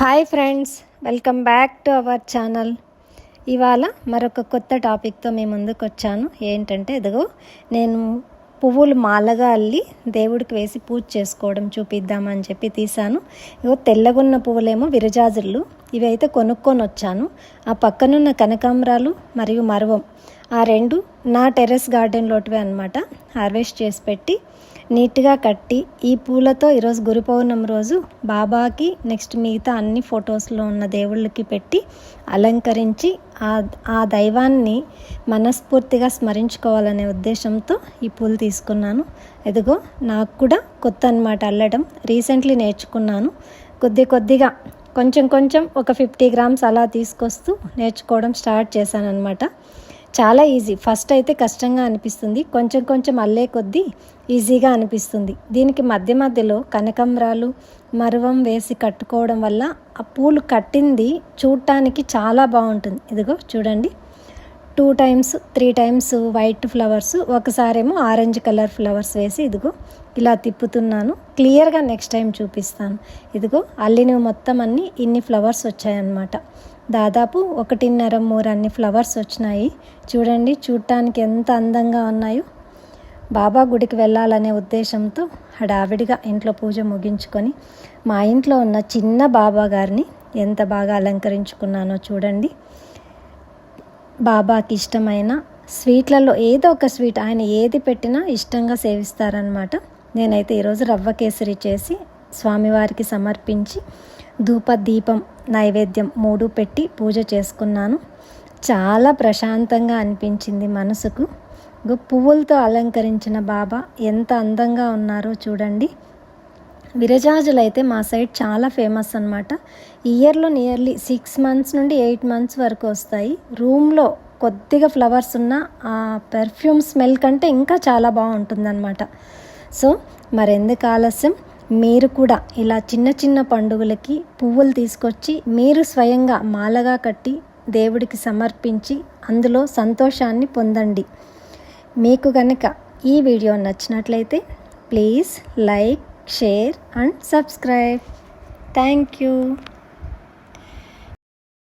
Hi friends welcome back to our channel. ఇవాళ మరొక కొత్త టాపిక్తో మీ ముందుకు వచ్చాను ఏంటంటే ఇదిగో నేను పువ్వులు మాలగా అల్లి దేవుడికి వేసి పూజ చేసుకోవడం చూపిద్దామని చెప్పి తీశాను. ఇగో తెల్లగున్న పువ్వులేమో విరజాజులు. ఇవి అయితే కొనుక్కొని వచ్చాను ఆ పక్కనున్న కనకాంబరాలు మరియు మరవం. ఆ రెండు నా టెర్రస్ గార్డెన్లోటివే అనమాట హార్వెస్ట్ చేసి పెట్టి నీట్గా కట్టి ఈ పూలతో ఈరోజు గురు పౌర్ణమి రోజు బాబాకి నెక్స్ట్ మిగతా అన్ని ఫొటోస్లో ఉన్న దేవుళ్ళకి పెట్టి అలంకరించి ఆ ఆ దైవాన్ని మనస్ఫూర్తిగా స్మరించుకోవాలనే ఉద్దేశంతో ఈ పూలు తీసుకున్నాను. ఎదుగో నాకు కూడా కొత్త అనమాట అల్లడం. రీసెంట్లీ నేర్చుకున్నాను. కొద్ది కొద్దిగా కొంచెం కొంచెం ఒక ఫిఫ్టీ గ్రామ్స్ అలా తీసుకొస్తూ నేర్చుకోవడం స్టార్ట్ చేశాను అనమాట చాలా ఈజీ ఫస్ట్ అయితే కష్టంగా అనిపిస్తుంది. కొంచెం కొంచెం అల్లే కొద్దీ ఈజీగా అనిపిస్తుంది. దీనికి మధ్య మధ్యలో కనకంబరాలు మరువం వేసి కట్టుకోవడం వల్ల ఆ పూలు కట్టింది చూడటానికి చాలా బాగుంటుంది. ఇదిగో చూడండి. Two times three times white flowers ఒకసారేమో ఆరెంజ్ కలర్ ఫ్లవర్స్ వేసి ఇదిగో ఇలా తిప్పుతున్నాను. క్లియర్గా నెక్స్ట్ టైం చూపిస్తాను. ఇదిగో అల్లినవి మొత్తం అన్ని ఇన్ని ఫ్లవర్స్ వచ్చాయన్నమాట. దాదాపు ఒకటిన్నర మూరు అన్ని ఫ్లవర్స్ వచ్చినాయి. చూడండి చూడటానికి ఎంత అందంగా ఉన్నాయో. బాబా గుడికి వెళ్ళాలనే ఉద్దేశంతో హడావిడిగా ఇంట్లో పూజ ముగించుకొని మా ఇంట్లో ఉన్న చిన్న బాబా గారిని ఎంత బాగా అలంకరించుకున్నానో చూడండి. బాబాకి ఇష్టమైన స్వీట్లలో ఏదో ఒక స్వీట్ ఆయన ఏది పెట్టినా ఇష్టంగా సేవిస్తారనమాట నేనైతే ఈరోజు రవ్వ కేసరి చేసి స్వామివారికి సమర్పించి ధూప దీపం నైవేద్యం మూడు పెట్టి పూజ చేసుకున్నాను. చాలా ప్రశాంతంగా అనిపించింది మనసుకు. పువ్వులతో అలంకరించిన బాబా ఎంత అందంగా ఉన్నారో చూడండి. విరజాజులు అయితే మా సైడ్ చాలా ఫేమస్ అనమాట ఇయర్లో నియర్లీ సిక్స్ మంత్స్ నుండి ఎయిట్ మంత్స్ వరకు వస్తాయి. రూమ్లో కొద్దిగా ఫ్లవర్స్ ఉన్న ఆ పెర్ఫ్యూమ్ స్మెల్ కంటే ఇంకా చాలా బాగుంటుందన్నమాట. సో మరెందుకు ఆలస్యం? మీరు కూడా ఇలా చిన్న చిన్న పండుగలకి పువ్వులు తీసుకొచ్చి మీరు స్వయంగా మాలగా కట్టి దేవుడికి సమర్పించి అందులో సంతోషాన్ని పొందండి. మీకు కనుక ఈ వీడియో నచ్చినట్లయితే please like share and subscribe. Thank you.